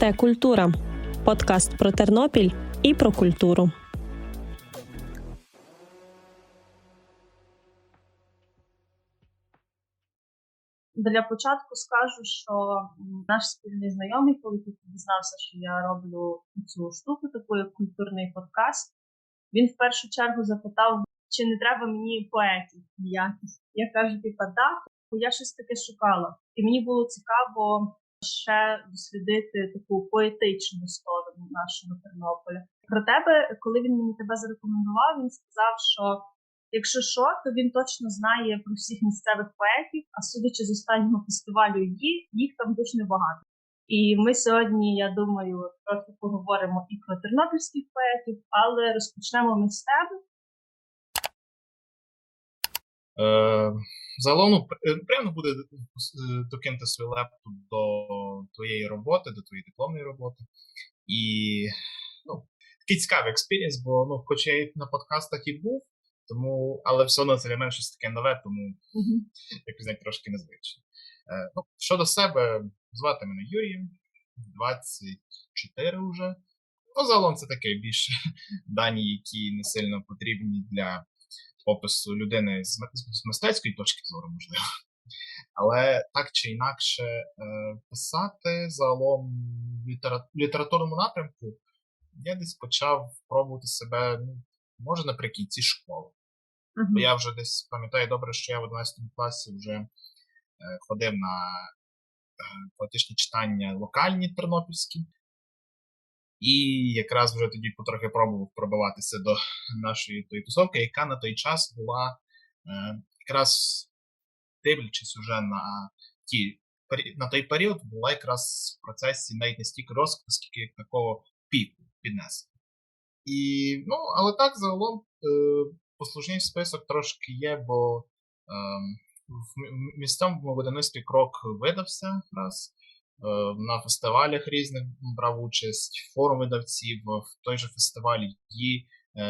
Те культура подкаст про Тернопіль і про культуру. Для початку скажу, що наш спільний знайомий, коли тільки дізнався, що я роблю цю штуку, таку як культурний подкаст, він в першу чергу запитав, чи не треба мені поетів ніяких. Я кажу, типа, да, бо я щось таке шукала. І мені було цікаво ще дослідити таку поетичну сторону нашого Тернополя. Про тебе, коли він мені тебе зарекомендував, він сказав, що Якщо що, то він точно знає про всіх місцевих поетів, а судячи з останнього фестивалю її, їх там дуже небагато. І ми сьогодні, я думаю, трохи поговоримо і про тернопільських поетів, але розпочнемо ми з тебе. Е, загалом ну, е, приємно буде е, докинути свою лепту до твоєї роботи, до твоєї дипломної роботи. І ну, такий цікавий експірієнс, бо ну, хоч я і на подкастах і був, тому, але все одно це для мене щось таке нове, тому якось навіть трошки незвично. Е, ну, щодо себе, звати мене Юрій, 24 вже. Ну, загалом це таке більше дані, які не сильно потрібні для опису людини з мистецької точки зору, можливо. Але так чи інакше, е, писати загалом в літературному напрямку я десь почав пробувати себе, ну, може, наприкінці школи. Бо я вже десь пам'ятаю добре, що я в 11 класі вже е, ходив на поетичні читання локальні тернопільські. І якраз вже тоді потрохи пробував пробиватися до нашої тої тусовки, яка на той час була е, якраз дивлячись уже на ті на той період, була якраз в процесі навіть не стільки розквіту, скільки такого піку піднесення. І, ну, але так загалом е, послужний список трошки є, бо ем, в місцевому видавництві крок видався раз. Е, На фестивалях різних брав участь, форум видавців, в той же фестиваль її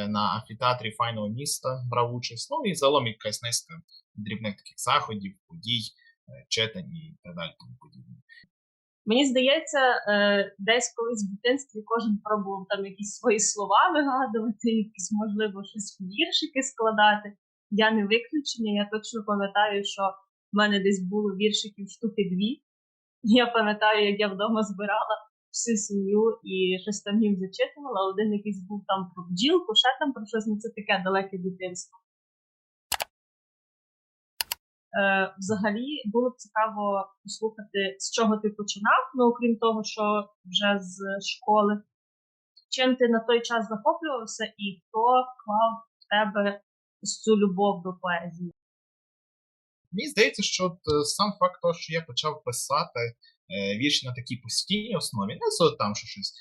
на амфітеатрі файного міста брав участь. Ну і загалом якась низка дрібних таких заходів, подій, е, читань і так далі. Тому подібне. Мені здається, е, десь колись в дитинстві кожен пробував там якісь свої слова вигадувати, якісь, можливо, щось віршики складати. Я не виключення. Я точно пам'ятаю, що в мене десь було віршиків штуки дві. Я пам'ятаю, як я вдома збирала всю сім'ю і щось там їм зачитувала. Один якийсь був там про бджілку, ще там про щось, ну це таке далеке дитинство. Е, взагалі було б цікаво послухати, з чого ти починав, ну окрім того, що вже з школи. Чим ти на той час захоплювався і хто клав в тебе цю любов до поезії? Мені здається, що от, е, сам факт того, що я почав писати е, вірші на такій постійній основі, не там що щось.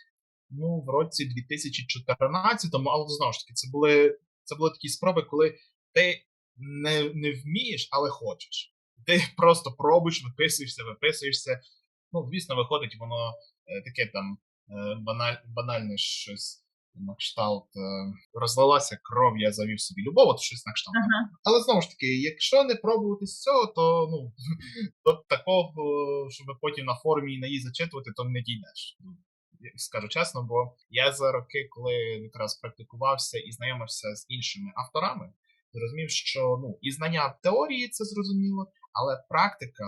Ну, в році 2014-му, але знову ж таки, це були, це були такі спроби, коли ти не, не вмієш, але хочеш. Ти просто пробуєш, виписуєшся, виписуєшся. Ну, звісно, виходить воно е, таке там е, баналь, банальне щось на кшталт. Е, розлилася кров, я завів собі любов, от щось на кшталт. Ага. Але знову ж таки, якщо не пробувати з цього, то ну до такого, щоб потім на форумі на її зачитувати, то не дійдеш. Ну, Скажу чесно, бо я за роки, коли якраз практикувався і знайомився з іншими авторами, зрозумів, що ну і знання теорії це зрозуміло, але практика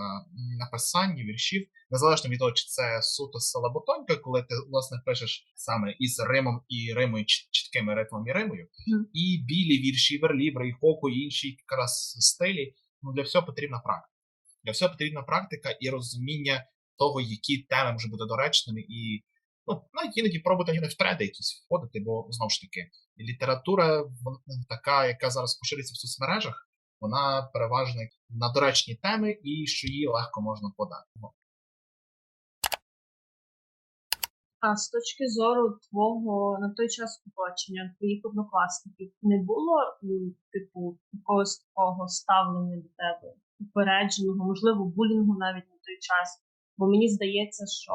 написання віршів, незалежно від того, чи це суто селаботонька, коли ти власне пишеш саме із римом і римою чіткими ритмами і римою, Мгм. і білі вірші, і верлібри, і хоку, і інші якраз стилі. Ну для всього потрібна практика. Для всього потрібна практика і розуміння того, які теми можуть бути доречними, і ну, навіть іноді пробувати іноді в тренди якісь входити, бо знову ж таки, література вон- така, яка зараз поширюється в соцмережах, вона переважно на доречні теми і що її легко можна подати. А з точки зору твого на той час оточення, твоїх однокласників, не було типу якогось такого ставлення до тебе, упередженого, можливо, булінгу навіть на той час. Бо мені здається, що,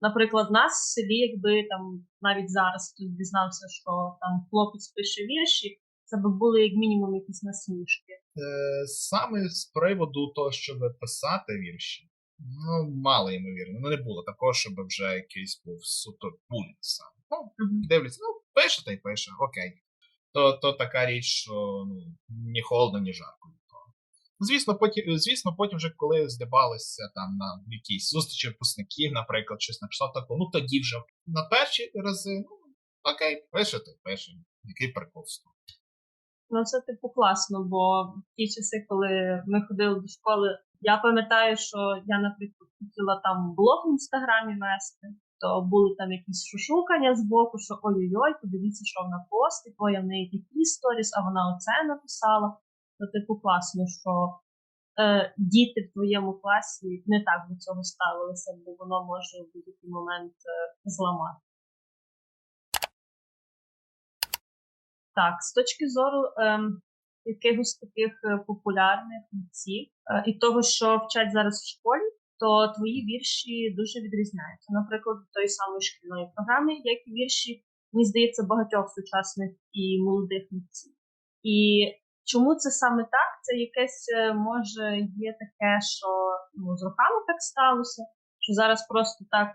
наприклад, нас в селі, якби там навіть зараз хтось дізнався, що там хлопець пише вірші, це би були як мінімум якісь насмішки. Е, саме з приводу того, щоб писати вірші, Ну, мало ймовірно. Ну, не було такого, щоб вже якийсь був суто пульт сам. Ну, Мгм. дивляться, ну, пише та й пише, окей. То, то така річ, що ну, ні холодно, ні жарко. від того. Звісно, потім, звісно, потім вже коли здибалися там на якісь зустрічі випускників, наприклад, щось на кшталт такого, ну тоді вже на перші рази, ну, окей, пише, то й пише. Який прикол. Ну, це типу класно, бо в ті часи, коли ми ходили до школи, я пам'ятаю, що я, наприклад, хотіла там блог в інстаграмі вести, то були там якісь шушукання з боку, що ой-ой-ой, подивіться, що вона постить, ой, в неї такі сторіс, а вона оце написала. То типу класно, що е, діти в твоєму класі не так до цього ставилися, бо воно може в будь-який момент е, зламати. Так, з точки зору ем, якихось таких е, популярних митців е, і того, що вчать зараз в школі, то твої вірші дуже відрізняються. Наприклад, від тої самої шкільної програми, як і вірші, мені здається, багатьох сучасних і молодих митців. І чому це саме так? Це якесь е, може є таке, що ну, з роками так сталося, що зараз просто так,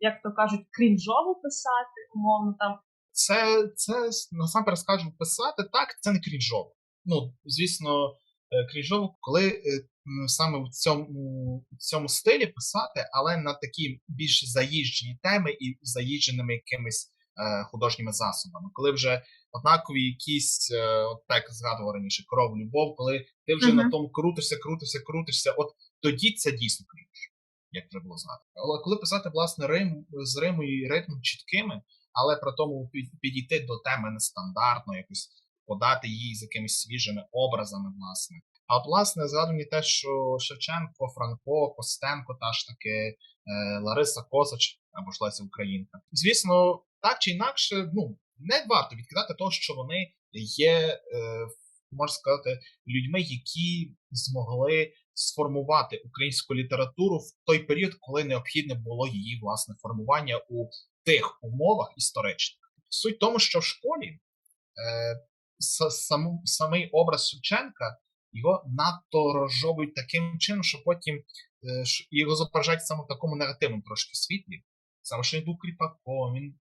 як то кажуть, крінжово писати, умовно там Це, це насамперед скажу писати так, це не крінжово. Ну, звісно, е, крінжово, коли е, саме в цьому, в цьому стилі писати, але на такі більш заїжджені теми і заїждженими якимись е, художніми засобами. Коли вже однакові якісь, е, от так згадував раніше, кров, любов, коли ти вже Мгм. на тому крутишся, крутишся, крутишся, от тоді це дійсно крінж, як треба було знати. Але коли писати власне рим з риму і ритмом чіткими, але при тому підійти до теми нестандартно, якось подати її з якимись свіжими образами, власне. А власне, згадую мені те, що Шевченко, Франко, Костенко, та ж таки е, Лариса Косач або ж Леся Українка. Звісно, так чи інакше, ну не варто відкидати того, що вони є, е, можна сказати, людьми, які змогли сформувати українську літературу в той період, коли необхідне було її власне формування у тих умовах історичних. Суть в тому, що в школі е, с- саму- самий образ Шевченка його надто розжовують таким чином, що потім е, його зображають саме в такому негативному трошки світлі. Саме що він був кріпаком, він,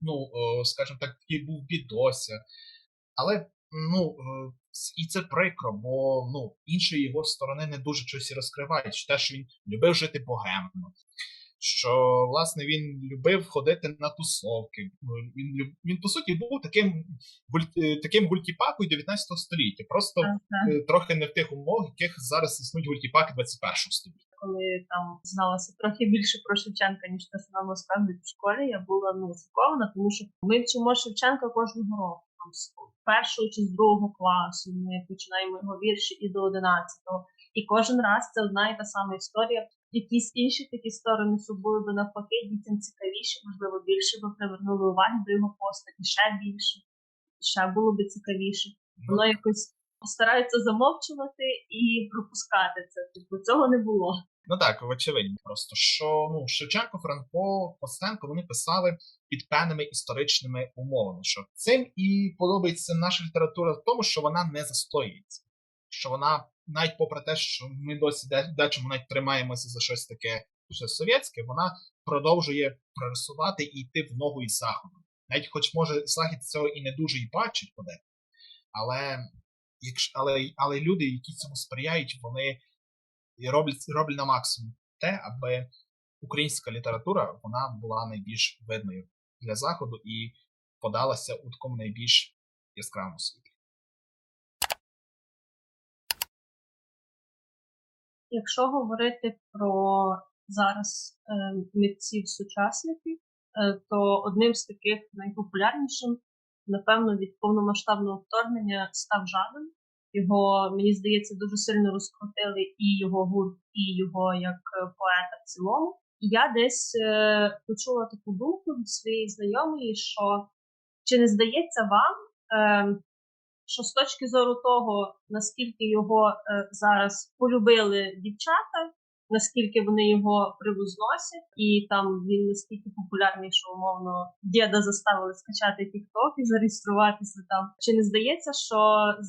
ну, е, скажімо так, і був бідося. Але ну, е, і це прикро, бо ну, іншої його сторони не дуже щось розкривають. Те, що він любив жити богемно, що власне він любив ходити на тусовки. Він, він по суті був таким, е, таким гультіпакою 19 століття. Просто так. е, трохи не в тих умовах, яких зараз існують гультіпаки 21 століття. коли там зналася трохи більше про Шевченка, ніж те, що нам розказують в школі, я була ну шокована, тому що ми вчимо Шевченка кожного року. Там з першого чи з другого класу ми починаємо його вірші і до одинадцятого. І кожен раз це одна і та сама історія. Якісь інші такі сторони були би навпаки дітям цікавіші, можливо, більше би привернули увагу до його постаті, ще більше, ще було би цікавіше. Воно якось стараються замовчувати і пропускати це. Типу цього не було. Ну так, очевидно, просто що ну Шевченко, Франко, Костенко вони писали під певними історичними умовами. Що цим і подобається наша література в тому, що вона не застоюється, що вона навіть попри те, що ми досі де- дечому навіть тримаємося за щось таке щось совєтське, вона продовжує прорисувати і йти в ногу із заходом. Навіть, хоч може захід цього і не дуже і бачить подекуди, але але, але люди, які цьому сприяють, вони роблять, роблять на максимум те, аби українська література вона була найбільш видною для заходу і подалася у такому найбільш яскравому світлі. Якщо говорити про зараз е, митців сучасників, е, то одним з таких найпопулярнішим, напевно, від повномасштабного вторгнення став Жадан. Його, мені здається, дуже сильно розкрутили і його гурт, і його як е, поета в цілому. І я десь е, почула таку думку від своєї знайомої, що чи не здається вам, е, що з точки зору того, наскільки його е, зараз полюбили дівчата, наскільки вони його привозносять, і там він настільки популярний, що умовно діда заставили скачати TikTok і зареєструватися там. Чи не здається, що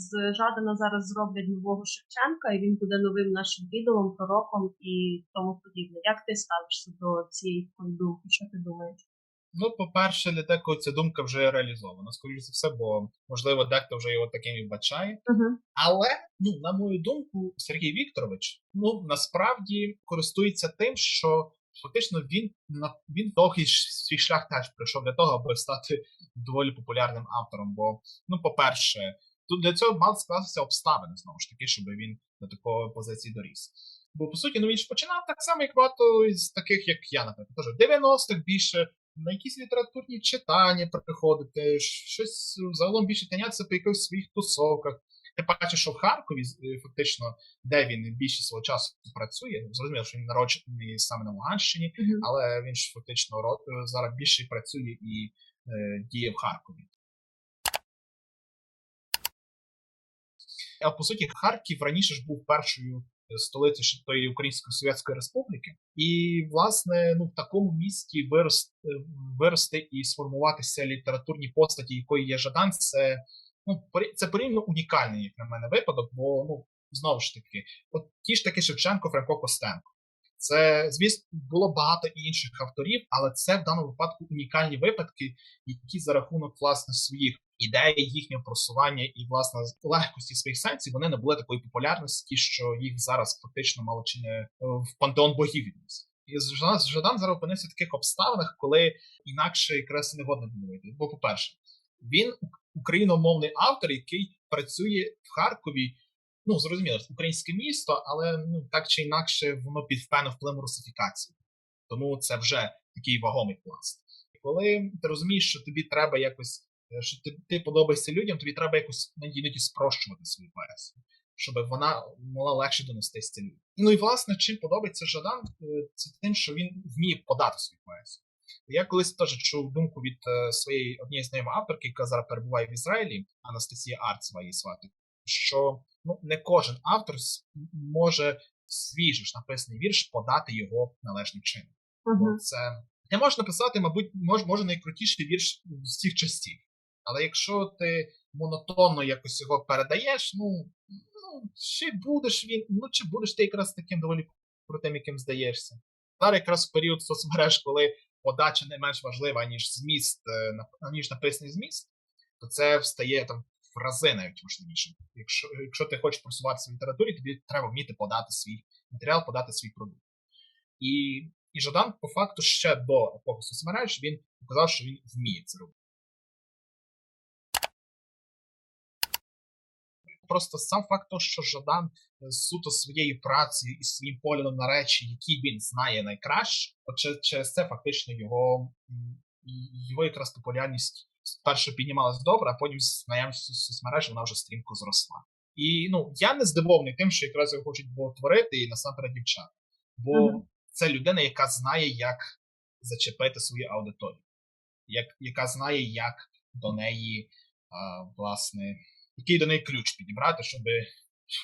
з Жадана зараз зроблять нового Шевченка, і він буде новим нашим ідолом, пророком і тому подібне? Як ти ставишся до цієї думки? Що ти думаєш? Ну, по-перше, для декого ця думка вже реалізована, скоріш за все, бо можливо дехто вже його таким і бачає. Угу. Але, ну, на мою думку, Сергій Вікторович, ну насправді користується тим, що фактично він на він довгий свій шлях теж пройшов для того, аби стати доволі популярним автором. Бо, ну, по-перше, тут для цього мали скластися обставини знову ж таки, щоб він до такої позиції доріс. Бо по суті, ну він ж починав так само, як багато з таких, як я, наприклад, теж в 90-х більше на якісь літературні читання приходити, щось загалом більше тинятися по якихось своїх тусовках. Ти бачиш, що в Харкові, е, фактично, де він більшість свого часу працює, ну, зрозуміло, що він народжений саме на Луганщині, але він ж фактично е, зараз більше працює і е, діє в Харкові. А по суті, Харків раніше ж був першою столицею ще тої Української Совєтської Республіки, і власне ну в такому місті вирости, вирости і сформуватися літературні постаті, якої є Жадан, це ну це порівняно унікальний, як на мене, випадок, бо ну знову ж таки, от ті ж таки Шевченко, Франко Костенко. Це, звісно, було багато інших авторів, але це в даному випадку унікальні випадки, які за рахунок власне своїх ідей, їхнього просування і власне легкості своїх сенсів вони набули такої популярності, що їх зараз фактично мало чи не е, в пантеон богів. І Жадан, зараз опинився в таких обставинах, коли інакше якраз не годно було. Бо, по-перше, він україномовний автор, який працює в Харкові. Ну, зрозуміло, українське місто, але ну так чи інакше воно під певним впливом русифікації. Тому це вже такий вагомий пласт. Коли ти розумієш, що тобі треба якось, що ти, ти подобаєшся людям, тобі треба якось іноді спрощувати свою поезію, щоб вона могла легше донестися людям. Ну і власне, чим подобається Жадан, е, це тим, що він вміє подати свою поезію. Я колись теж чув думку від е, своєї однієї знайомої авторки, яка зараз перебуває в Ізраїлі, Анастасія Арцева її звати, що ну не кожен автор може свіжий ж написаний вірш подати його належним чином. Бо Угу. це не можна писати, мабуть, мож, може найкрутіший вірш з всіх часів. Але якщо ти монотонно якось його передаєш, ну, ну чи будеш він, ну чи будеш ти якраз таким доволі крутим, яким здаєшся. Зараз якраз в період соцмереж, коли подача не менш важлива, ніж зміст, е, ніж написаний зміст, то це встає там в рази навіть важливіше. Якщо, якщо ти хочеш просуватися в літературі, тобі треба вміти подати свій матеріал, подати свій продукт. І, і Жадан, по факту, ще до епохи соцмереж він показав, що він вміє це робити. Просто сам факт того, що Жадан е, суто своєю працею і своїм поглядом на речі, які він знає найкраще, от через це фактично його, його якраз популярність спершу піднімалась добре, а потім з наявністю соцмереж вона вже стрімко зросла. І ну я не здивований тим, що якраз його хочуть було творити і насамперед дівчата. Бо Мгм. це людина, яка знає, як зачепити свою аудиторію, як, яка знає, як до неї, а, власне, який до неї ключ підібрати, щоб,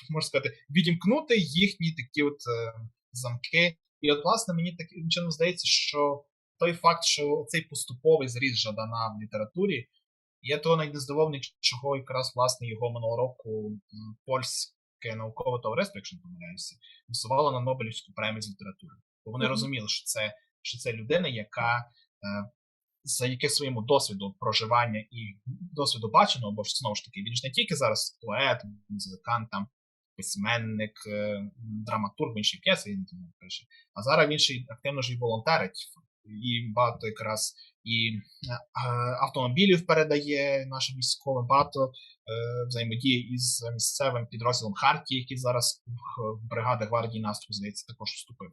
можна сказати, відімкнути їхні такі от е, замки. І от, власне, мені таким чином здається, що той факт, що цей поступовий зріст Жадана в літературі, я того навіть не здивований, чого якраз власне його минулого року польське наукове товариство, якщо не помиляюся, висувало на Нобелівську премію з літератури. Бо вони Мгм. розуміли, що це, що це людина, яка е, завдяки своєму досвіду проживання і досвіду баченого, бо ж знову ж таки, він ж не тільки зараз поет, музикант, там, письменник, е, драматург, він ще п'єси він пише. А зараз він ще активно ж і волонтерить, і багато якраз і е, е, автомобілів передає нашим військовим, багато взаємодіє із місцевим підрозділом Хартії, який зараз в, бригади гвардії наступу, здається, також вступив.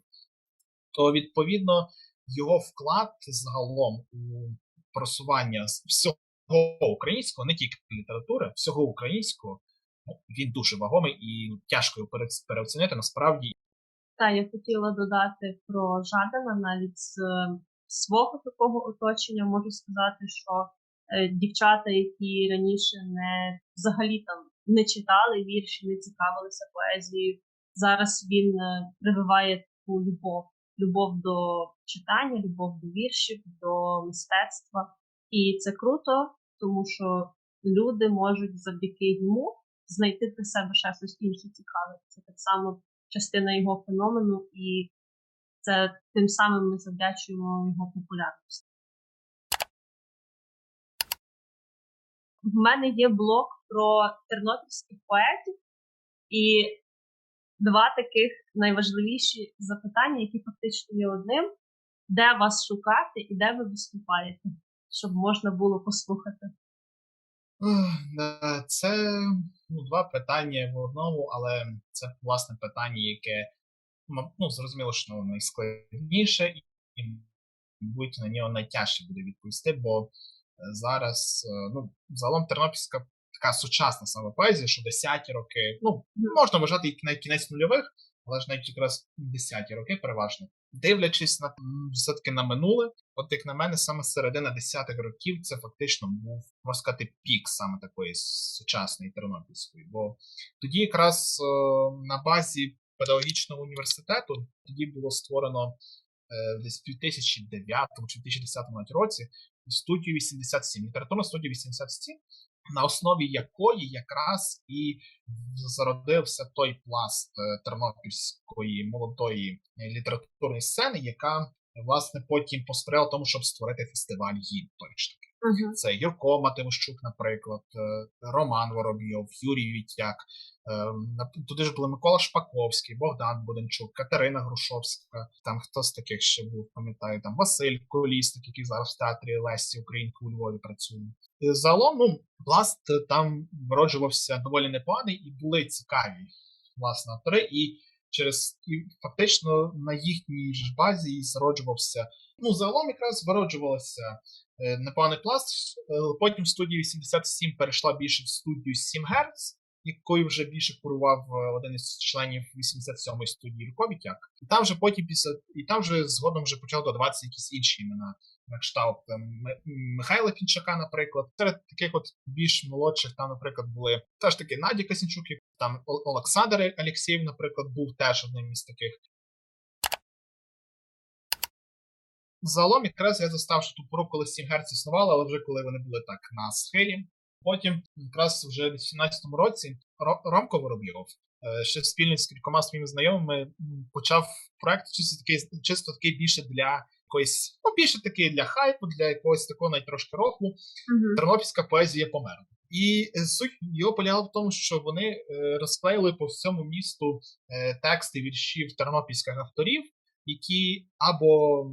То відповідно його вклад загалом у просування всього українського, не тільки літератури, всього українського, ну, він дуже вагомий і тяжко його переоцінити насправді. Та я хотіла додати про Жадана навіть з свого такого оточення можу сказати, що е, дівчата, які раніше не взагалі там не читали вірші, не цікавилися поезією, зараз він е, прививає таку любов. Любов до читання, любов до віршів, до мистецтва. І це круто, тому що люди можуть завдяки йому знайти для себе ще щось інше цікаве. Це так само частина його феномену, і це тим самим ми завдячуємо його популярності. В мене є блог про тернопільських поетів і два таких найважливіші запитання, які фактично є одним: де вас шукати і де ви виступаєте, щоб можна було послухати. Це ну, два питання в одному, але це власне питання, яке ну, зрозуміло, що воно найскладніше, і, мабуть, на нього найтяжче буде відповісти, бо е, зараз, е, ну, загалом Тернопільська така сучасна саме поезія, що 10-ті роки, ну, можна вважати і на кінець нульових, але ж навіть якраз 10-ті роки переважно. Дивлячись на все-таки на минуле, от як на мене, саме середина 10-х років це фактично був можна сказати пік саме такої сучасної тернопільської. Бо тоді якраз е, на базі педагогічного університету тоді було створено е, десь в 2009 чи 2010 році студію 87, літературну студію 87, на основі якої якраз і зародився той пласт е, тернопільської молодої е, літературної сцени, яка власне потім посприяла тому, щоб створити фестиваль гід той Угу. Це Юрко Матимощук, наприклад, е, Роман Воробйов, Юрій Вітяк. е, Туди ж були Микола Шпаковський, Богдан Буденчук, Катерина Грушовська. Там хто з таких ще був, пам'ятаю, там Василь Колісник, який зараз в театрі Лесі Українки у Львові працює. І Загалом, ну, пласт там вроджувався доволі непоганий і були цікаві власне автори. І через і фактично на їхній ж базі зароджувався. Ну, загалом якраз вироджувалося е, непоганий пласт. Е, Потім студія 87 перейшла більше в студію 7 Гц, якою вже більше курував е, один із членів 87-ї студії Юрковітяк. І там вже потім після і там вже згодом вже почали додаватися якісь інші імена. На кшталт Михайла Пінчака, наприклад, серед таких от більш молодших, там, наприклад, були теж таки Надя Касінчук, там Олександр Алєксєєв, наприклад, був теж одним із таких. Загалом, якраз я застав, що ту пору, коли 7 Гц існували, але вже коли вони були так на схилі. Потім, якраз вже в 18-му році, Ромко Воробйов, е, ще спільно з кількома своїми знайомими, почав проект чисто такий, чисто такий більше для якоїсь, ну більше такий для хайпу, для якогось такого навіть трошки рохлу. Угу. Тернопільська поезія померла. І е, суть його полягала в тому, що вони е, розклеїли по всьому місту тексти віршів тернопільських авторів, які або,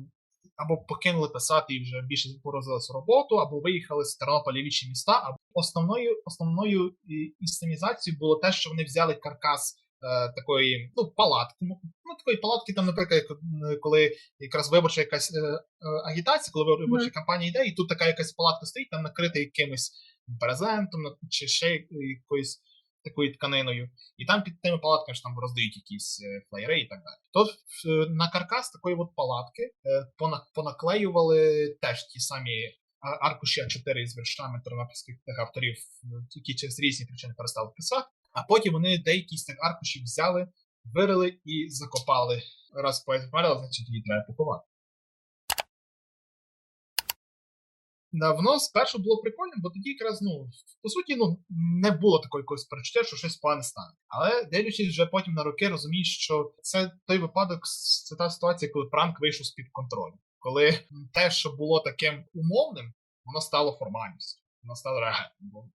або покинули писати і вже більше порозилися роботу, або виїхали з Тернополя в інші міста. Або основною основною і- інсценізацією було те, що вони взяли каркас. е, Такої ну палатки, ну ну, такої палатки, там, наприклад, коли якраз виборча якась е, е, агітація, коли виборча кампанія йде, і тут така якась палатка стоїть, там накрита якимось брезентом чи ще якоюсь такою тканиною, і там під тими палатками ж там роздають якісь е, флеєри і так далі. То е, на каркас такої от палатки е, понаклеювали теж ті самі аркуші А4 із віршами тернопільських авторів, які через різні причини перестали писати. А потім вони деякі з тих аркушів взяли, вирили і закопали. Раз поезія померла, значить її треба поховати. Воно спершу було прикольним, бо тоді якраз, ну, по суті, ну, не було такої якогось перечуття, що щось погане стане. Але дивлячись вже потім на роки, розумієш, що це той випадок, це та ситуація, коли пранк вийшов з-під контролю. Коли те, що було таким умовним, воно стало формальністю, воно стало реальним.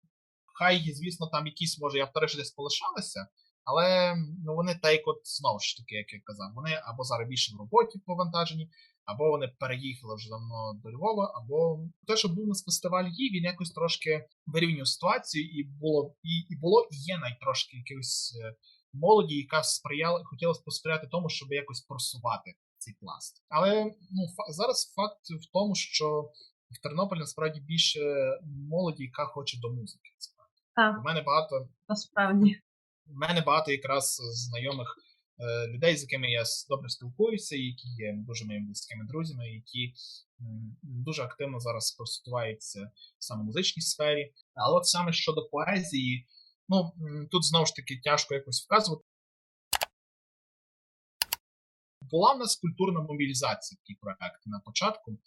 Хай, звісно, там якісь, може, і автори ще десь полишалися, але ну, вони так, от знову ж таки, як я казав, вони або зараз більше в роботі повантажені, або вони переїхали вже давно до Львова, або те, що був у нас фестиваль її, він якось трошки вирівнював ситуацію, і було і, і було, і є навіть трошки якоїсь е, молоді, яка сприяла, хотіла посприяти тому, щоб якось просувати цей пласт. Але ну фа- зараз факт в тому, що в Тернополі насправді більше молоді, яка хоче до музики. насправді. Так, У мене багато насправді. в мене багато якраз знайомих людей, з якими я добре спілкуюся, які є дуже моїми близькими друзями, які дуже активно зараз просуваються саме в музичній сфері. Але от саме щодо поезії, ну тут знову ж таки тяжко якось вказувати. була в нас культурна мобілізація, такий проект на початку,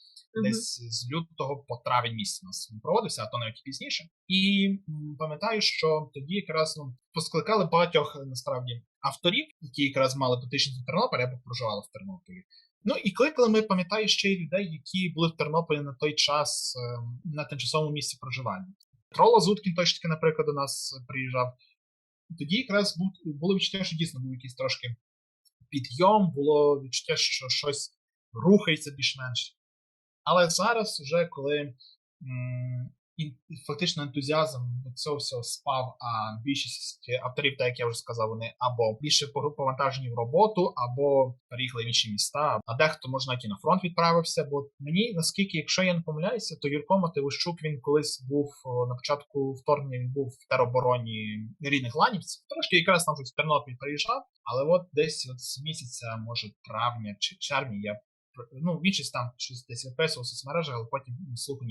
десь з лютого по травень місяць у нас він проводився, а то навіть пізніше. І м, пам'ятаю, що тоді якраз ну, поскликали багатьох е, насправді авторів, які якраз мали дотичність до Тернополя або проживали в Тернополі. Ну і кликали ми, пам'ятаю, ще й людей, які були в Тернополі на той час е, на тимчасовому місці проживання. Петро Лазуткін, той ж таки, наприклад, до нас приїжджав. Тоді якраз було відчуття, що дійсно був якийсь трошки підйом, було відчуття, що щось рухається більш-менш. Але зараз, вже коли фактично ентузіазм до цього всього спав, а більшість авторів, так як я вже сказав, вони або більше повантажені в роботу, або переїхали в інші міста, а дехто може навіть і на фронт відправився. Бо мені, наскільки, якщо я не помиляюся, то Юрко Мативощук він колись був на початку вторгнення, він був в теробороні рідних ланівців. Трошки якраз там вже в Тернопіль приїжджав, але от десь от з місяця, може, травня чи червня, я ну, більшість там щось десь виписував у соцмережах, але потім ні слуху,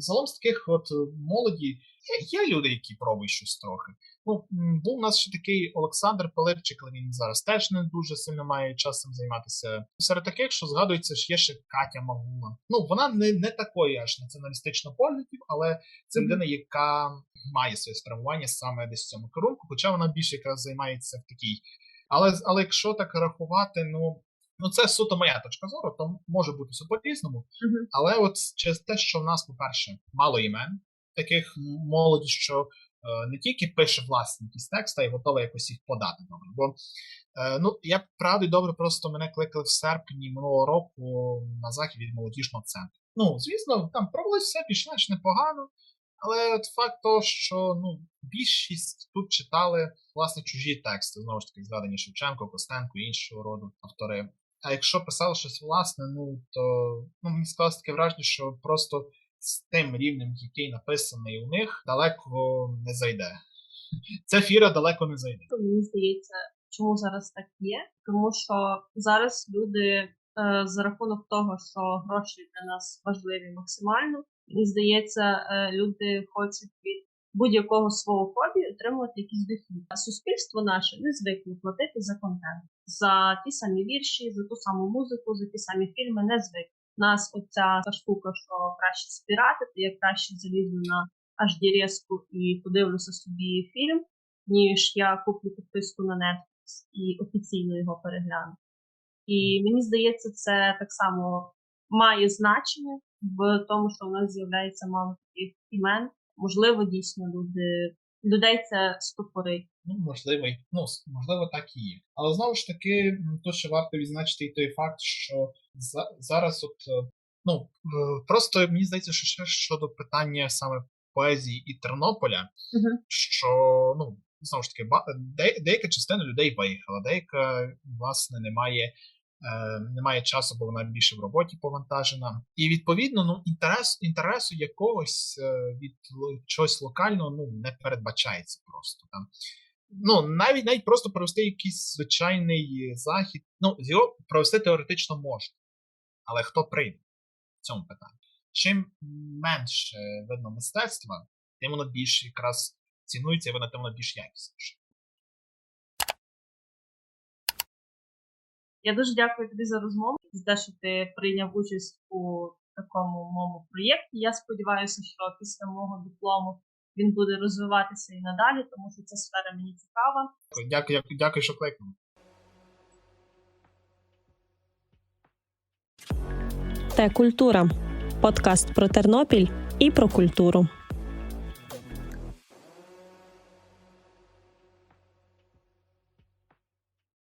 Загалом з таких от е, молоді є, є люди, які пробують щось трохи. Ну, був у нас ще такий Олександр Пилипчик, але він зараз теж не дуже сильно має час цим займатися. Серед таких, що згадується, ж є ще Катя Магула. Ну, вона не, не такої аж націоналістично поглядів, але це людина, яка має своє спрямування саме десь в цьому керунку, хоча вона більше якраз займається в такій. Але, але якщо так рахувати, ну. Ну, це суто моя точка зору, то може бути все по-різному. Мгм. Але от через те, що в нас, по-перше, мало імен, таких молоді, що е, не тільки пише власні якісь тексти, а й готовий якось їх подати добре. Бо е, ну, я правда й добре, просто мене кликали в серпні минулого року на захід від молодіжного центру. Ну, звісно, там провелось все більш-менш непогано. Але от факт того, що ну, більшість тут читали власне чужі тексти, знову ж таки, згадані Шевченко, Костенко і іншого роду автори. А якщо писали щось власне, ну то ну, мені склалось таке враження, що просто з тим рівнем, який написаний у них, далеко не зайде. Ця фіра далеко не зайде. Мені здається, чому зараз так є? Тому що зараз люди е, за рахунок того, що гроші для нас важливі максимально, мені здається, е, люди хочуть від будь-якого свого хобі отримувати якийсь дохід. А суспільство наше не звикло платити за контент, за ті самі вірші, за ту саму музику, за ті самі фільми не звикли. У Нас оця та штука, що краще спіратити, я краще залізу на HD і подивлюся собі фільм, ніж я куплю підписку на Netflix і офіційно його перегляну. І мені здається, це так само має значення в тому, що у нас з'являється мало таких імен. Можливо, дійсно люди людей це стопорить. Ну, можливо, й- ну, можливо, так і є. Але знову ж таки, то ще варто відзначити і той факт, що за, зараз, от е, ну е, просто мені здається, що ще щодо питання саме поезії і Тернополя, Мгм. що ну знову ж таки, де, деяка частина людей виїхала, деяка власне немає. Е, немає часу, бо вона більше в роботі повантажена. І відповідно, ну інтерес, інтересу якогось від чогось локального ну не передбачається просто там. Ну, навіть навіть просто провести якийсь звичайний захід. Ну, його провести теоретично можна. Але хто прийде в цьому питанні? Чим менше видно мистецтва, тим воно більш якраз цінується, і воно тим воно більш якісніше. Я дуже дякую тобі за розмову, за те, що ти прийняв участь у такому моєму проєкті. Я сподіваюся, що після мого диплому він буде розвиватися і надалі, тому що ця сфера мені цікава. Дякую, дякую, дякую, що кликнули. Те культура. Подкаст про Тернопіль і про культуру.